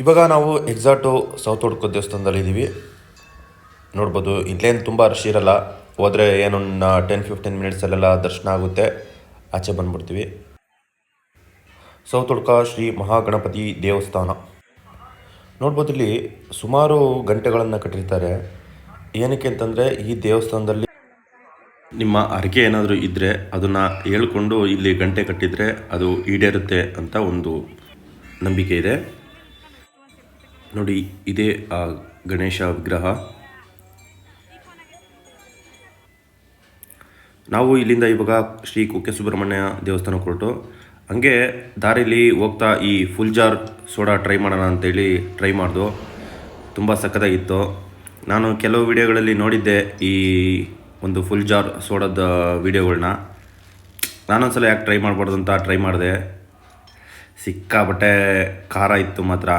ಇವಾಗ ನಾವು ಎಕ್ಸಾಟು ಸೌತ್ ಹುಡ್ಕೋ ದೇವಸ್ಥಾನದಲ್ಲಿ ಇದ್ದೀವಿ. ನೋಡ್ಬೋದು, ಇಲ್ಲೇನು ತುಂಬ ರಶ್ ಇರಲ್ಲ. ಹೋದರೆ ಏನೊಂದು ಟೆನ್ ಫಿಫ್ಟೀನ್ ಮಿನಿಟ್ಸಲ್ಲೆಲ್ಲ ದರ್ಶನ ಆಗುತ್ತೆ. ಆಚೆ ಬಂದ್ಬಿಡ್ತೀವಿ. ಸೌತ್ ಶ್ರೀ ಮಹಾಗಣಪತಿ ದೇವಸ್ಥಾನ. ನೋಡ್ಬೋದು, ಇಲ್ಲಿ ಸುಮಾರು ಗಂಟೆಗಳನ್ನು ಕಟ್ಟಿರ್ತಾರೆ. ಏನಕ್ಕೆ ಅಂತಂದರೆ, ಈ ದೇವಸ್ಥಾನದಲ್ಲಿ ನಿಮ್ಮ ಹರಕೆ ಏನಾದರೂ ಇದ್ದರೆ ಅದನ್ನು ಹೇಳ್ಕೊಂಡು ಇಲ್ಲಿ ಗಂಟೆ ಕಟ್ಟಿದರೆ ಅದು ಈಡೇರುತ್ತೆ ಅಂತ ಒಂದು ನಂಬಿಕೆ ಇದೆ. ನೋಡಿ, ಇದೇ ಆ ಗಣೇಶ ವಿಗ್ರಹ. ನಾವು ಇಲ್ಲಿಂದ ಇವಾಗ ಶ್ರೀ ಕುಕ್ಕೆ ಸುಬ್ರಹ್ಮಣ್ಯ ದೇವಸ್ಥಾನ ಹೊರಟು. ಹಂಗೆ ದಾರಿಲಿ ಹೋಗ್ತಾ ಈ ಫುಲ್ ಜಾರ್ ಸೋಡಾ ಟ್ರೈ ಮಾಡೋಣ ಅಂತೇಳಿ ಟ್ರೈ ಮಾಡ್ದು. ತುಂಬ ಸಖತ್ತಾಗಿತ್ತು. ನಾನು ಕೆಲವು ವಿಡಿಯೋಗಳಲ್ಲಿ ನೋಡಿದ್ದೆ ಈ ಒಂದು ಫುಲ್ ಜಾರ್ ಸೋಡದ ವಿಡಿಯೋಗಳನ್ನ ನಾನೊಂದ್ಸಲ ಯಾಕೆ ಟ್ರೈ ಮಾಡಬಾರ್ದು ಅಂತ ಟ್ರೈ ಮಾಡಿದೆ. ಸಿಕ್ಕಾಬಟ್ಟೆ ಖಾರ ಇತ್ತು ಮಾತ್ರ.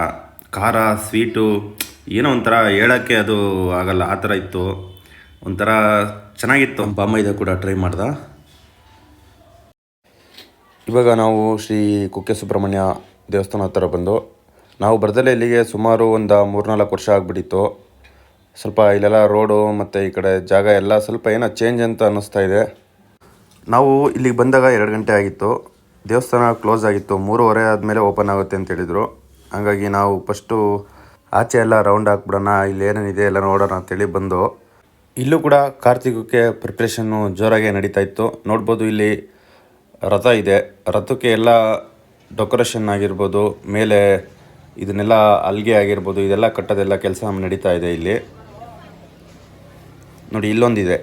ಖಾರ, ಸ್ವೀಟು, ಏನೋ ಒಂಥರ ಹೇಳೋಕ್ಕೆ ಅದು ಆಗಲ್ಲ, ಆ ಥರ ಇತ್ತು. ಒಂಥರ ಚೆನ್ನಾಗಿತ್ತು. ಬಾಮೈದ ಕೂಡ ಟ್ರೈ ಮಾಡ್ದ. ಇವಾಗ ನಾವು ಶ್ರೀ ಕುಕ್ಕೆ ಸುಬ್ರಹ್ಮಣ್ಯ ದೇವಸ್ಥಾನ ಹತ್ತಿರ ಬಂದು, ನಾವು ಬರ್ದಲ್ಲೇ ಇಲ್ಲಿಗೆ ಸುಮಾರು ಒಂದು ಮೂರ್ನಾಲ್ಕು ವರ್ಷ ಆಗಿಬಿಟ್ಟಿತ್ತು. ಸ್ವಲ್ಪ ಇಲ್ಲೆಲ್ಲ ರೋಡು ಮತ್ತು ಈ ಕಡೆ ಜಾಗ ಎಲ್ಲ ಸ್ವಲ್ಪ ಏನೋ ಚೇಂಜ್ ಅಂತ ಅನ್ನಿಸ್ತಾ ಇದೆ. ನಾವು ಇಲ್ಲಿಗೆ ಬಂದಾಗ ಎರಡು ಗಂಟೆ ಆಗಿತ್ತು. ದೇವಸ್ಥಾನ ಕ್ಲೋಸ್ ಆಗಿತ್ತು. ಮೂರುವರೆ ಆದಮೇಲೆ ಓಪನ್ ಆಗುತ್ತೆ ಅಂತ ಹೇಳಿದರು. ಹಾಗಾಗಿ ನಾವು ಫಸ್ಟು ಆಚೆ ಎಲ್ಲ ರೌಂಡ್ ಹಾಕ್ಬಿಡೋಣ, ಇಲ್ಲಿ ಏನೇನಿದೆ ಎಲ್ಲ ನೋಡೋಣ ಅಂತೇಳಿ ಬಂದು, ಇಲ್ಲೂ ಕೂಡ ಕಾರ್ತಿಕಕ್ಕೆ ಪ್ರಿಪ್ರೇಷನ್ನು ಜೋರಾಗೆ ನಡೀತಾ ಇತ್ತು. ನೋಡ್ಬೋದು ಇಲ್ಲಿ ರಥ ಇದೆ. ರಥಕ್ಕೆ ಎಲ್ಲ ಡೆಕೋರೇಷನ್ ಆಗಿರ್ಬೋದು, ಮೇಲೆ ಇದನ್ನೆಲ್ಲ ಅಲ್ಗೆ ಆಗಿರ್ಬೋದು, ಇದೆಲ್ಲ ಕಟ್ಟೋದೆಲ್ಲ ಕೆಲಸ ನಡೀತಾ ಇದೆ ಇಲ್ಲಿ. ನೋಡಿ, ಇಲ್ಲೊಂದಿದೆ.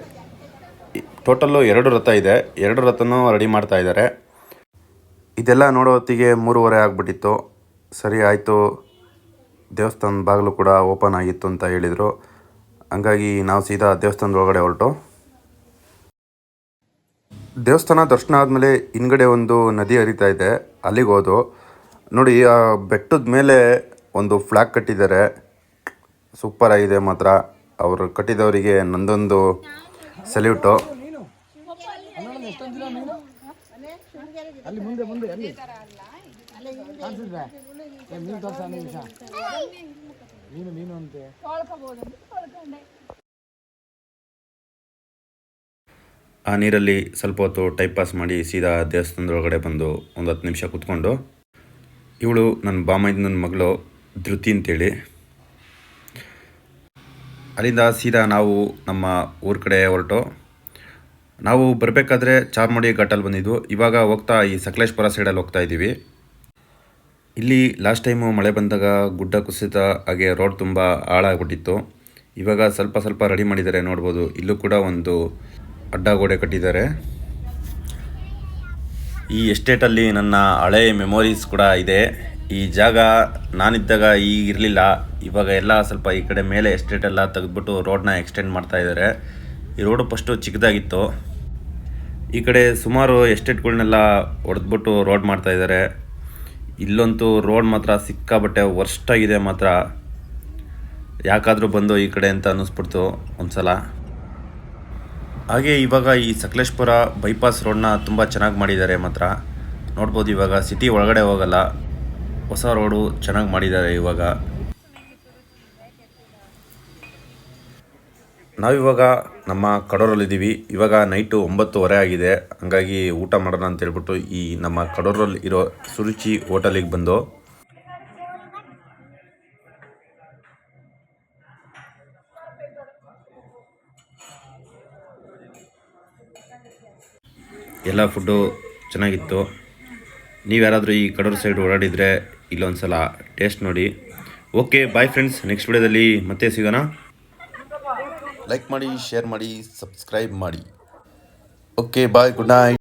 ಟೋಟಲ್ಲು ಎರಡು ರಥ ಇದೆ. ಎರಡು ರಥನೂ ರೆಡಿ ಮಾಡ್ತಾ ಇದ್ದಾರೆ. ಇದೆಲ್ಲ ನೋಡೋ ಹೊತ್ತಿಗೆ ಮೂರುವರೆ ಆಗಿಬಿಟ್ಟಿತ್ತು. ಸರಿ ಆಯಿತು. ದೇವಸ್ಥಾನದ ಬಾಗಿಲು ಕೂಡ ಓಪನ್ ಆಗಿತ್ತು ಅಂತ ಹೇಳಿದರು. ಹಂಗಾಗಿ ನಾವು ಸೀದಾ ದೇವಸ್ಥಾನದ ಒಳಗಡೆ ಹೊರಟು. ದೇವಸ್ಥಾನ ದರ್ಶನ ಆದಮೇಲೆ ಹಿಂದ್ಗಡೆ ಒಂದು ನದಿ ಹರಿತಾ ಇದೆ. ಅಲ್ಲಿಗೆ ಹೋದು. ನೋಡಿ, ಆ ಬೆಟ್ಟದ ಮೇಲೆ ಒಂದು ಫ್ಲ್ಯಾಗ್ ಕಟ್ಟಿದ್ದಾರೆ. ಸೂಪರ್ ಆಗಿದೆ ಮಾತ್ರ. ಅವರು ಕಟ್ಟಿದವರಿಗೆ ನಂದೊಂದು ಸೆಲ್ಯೂಟು ಅಲ್ಲಿ ಮುಂದೆ ಮುಂದೆ ಮೀನು ತೋರ್ಸ ನಿಮಿಷ ಮೀನು ಮೀನು ಅಂತೆ. ಆ ನೀರಲ್ಲಿ ಸ್ವಲ್ಪ ಹೊತ್ತು ಟೈಪ್ ಪಾಸ್ ಮಾಡಿ ಸೀದಾ ದೇವಸ್ಥಾನದೊಳಗಡೆ ಬಂದು ಒಂದು ಹತ್ತು ನಿಮಿಷ ಕೂತ್ಕೊಂಡು ಇವಳು ನನ್ನ ಬಾಮೈದ ನನ್ನ ಮಗಳು ಧೃತಿ ಅಂತೇಳಿ. ಅಲ್ಲಿಂದ ಸೀದಾ ನಾವು ನಮ್ಮ ಊರ ಕಡೆ ಹೊರಟು. ನಾವು ಬರಬೇಕಾದ್ರೆ ಚಾರ್ಮಡಿ ಘಾಟಲ್ಲಿ ಬಂದಿದ್ವು ಇವಾಗ ಹೋಗ್ತಾ ಈ ಸಕಲೇಶ್ಪುರ ಸೈಡಲ್ಲಿ ಹೋಗ್ತಾ ಇದ್ದೀವಿ. ಇಲ್ಲಿ ಲಾಸ್ಟ್ ಟೈಮು ಮಳೆ ಬಂದಾಗ ಗುಡ್ಡ ಕುಸಿತ ಹಾಗೆ ರೋಡ್ ತುಂಬ ಹಾಳಾಗ್ಬಿಟ್ಟಿತ್ತು. ಇವಾಗ ಸ್ವಲ್ಪ ಸ್ವಲ್ಪ ರೆಡಿ ಮಾಡಿದ್ದಾರೆ ನೋಡ್ಬೋದು. ಇಲ್ಲೂ ಕೂಡ ಒಂದು ಅಡ್ಡ ಗೋಡೆ ಕಟ್ಟಿದ್ದಾರೆ. ಈ ಎಸ್ಟೇಟಲ್ಲಿ ನನ್ನ ಹಳೆ ಮೆಮೊರೀಸ್ ಕೂಡ ಇದೆ. ಈ ಜಾಗ ನಾನಿದ್ದಾಗ ಈಗ ಇರಲಿಲ್ಲ. ಇವಾಗ ಎಲ್ಲ ಸ್ವಲ್ಪ ಈ ಕಡೆ ಮೇಲೆ ಎಸ್ಟೇಟ್ ಎಲ್ಲ ತೆಗೆದ್ಬಿಟ್ಟು ರೋಡ್ನ ಎಕ್ಸ್ಟೆಂಡ್ ಮಾಡ್ತಾ ಇದ್ದಾರೆ. ಈ ರೋಡು ಫಸ್ಟು ಚಿಕ್ಕದಾಗಿತ್ತು. ಈ ಕಡೆ ಸುಮಾರು ಎಸ್ಟೇಟ್ಗಳನ್ನೆಲ್ಲ ಹೊಡೆದ್ಬಿಟ್ಟು ರೋಡ್ ಮಾಡ್ತಾ ಇದ್ದಾರೆ. ಇಲ್ಲಂತೂ ರೋಡ್ ಮಾತ್ರ ಸಿಕ್ಕಾಬಟ್ಟೆ ವರ್ಷ್ಟ್ ಆಗಿದೆ ಮಾತ್ರ. ಯಾಕಾದರೂ ಬಂದು ಈ ಕಡೆ ಅಂತ ಅನ್ನಿಸ್ಬಿಡ್ತು ಒಂದ್ಸಲ. ಹಾಗೆ ಇವಾಗ ಈ ಸಕಲೇಶ್ಪುರ ಬೈಪಾಸ್ ರೋಡ್ನ ತುಂಬ ಚೆನ್ನಾಗಿ ಮಾಡಿದ್ದಾರೆ ಮಾತ್ರ. ನೋಡ್ಬೋದು ಇವಾಗ ಸಿಟಿ ಒಳಗಡೆ ಹೋಗಲ್ಲ. ಹೊಸ ರೋಡು ಚೆನ್ನಾಗಿ ಮಾಡಿದ್ದಾರೆ ಇವಾಗ. ನಾವಿವಾಗ ನಮ್ಮ ಕಡೂರಲ್ಲಿದ್ದೀವಿ. ಇವಾಗ ನೈಟು ಒಂಬತ್ತುವರೆ ಆಗಿದೆ. ಹಂಗಾಗಿ ಊಟ ಮಾಡೋಣ ಅಂತ ಹೇಳ್ಬಿಟ್ಟು ಈ ನಮ್ಮ ಕಡೂರಲ್ಲಿ ಇರೋ ಸುರುಚಿ ಹೋಟೆಲಿಗೆ ಬಂದು. ಎಲ್ಲ ಫುಡ್ಡು ಚೆನ್ನಾಗಿತ್ತು. ನೀವು ಯಾರಾದರೂ ಈ ಕಡೂರು ಸೈಡ್ ಓಡಾಡಿದರೆ ಇಲ್ಲೊಂದು ಸಲ ಟೇಸ್ಟ್ ನೋಡಿ. Okay, bye friends. ನೆಕ್ಸ್ಟ್ ವಿಡಿಯೋದಲ್ಲಿ ಮತ್ತೆ ಸಿಗೋಣ. ಲೈಕ್ ಮಾಡಿ ಶೇರ್ ಮಾಡಿ ಸಬ್ಸ್ಕ್ರೈಬ್ ಮಾಡಿ ಓಕೆ ಬಾಯ್ ಗುಡ್ ನೈಟ್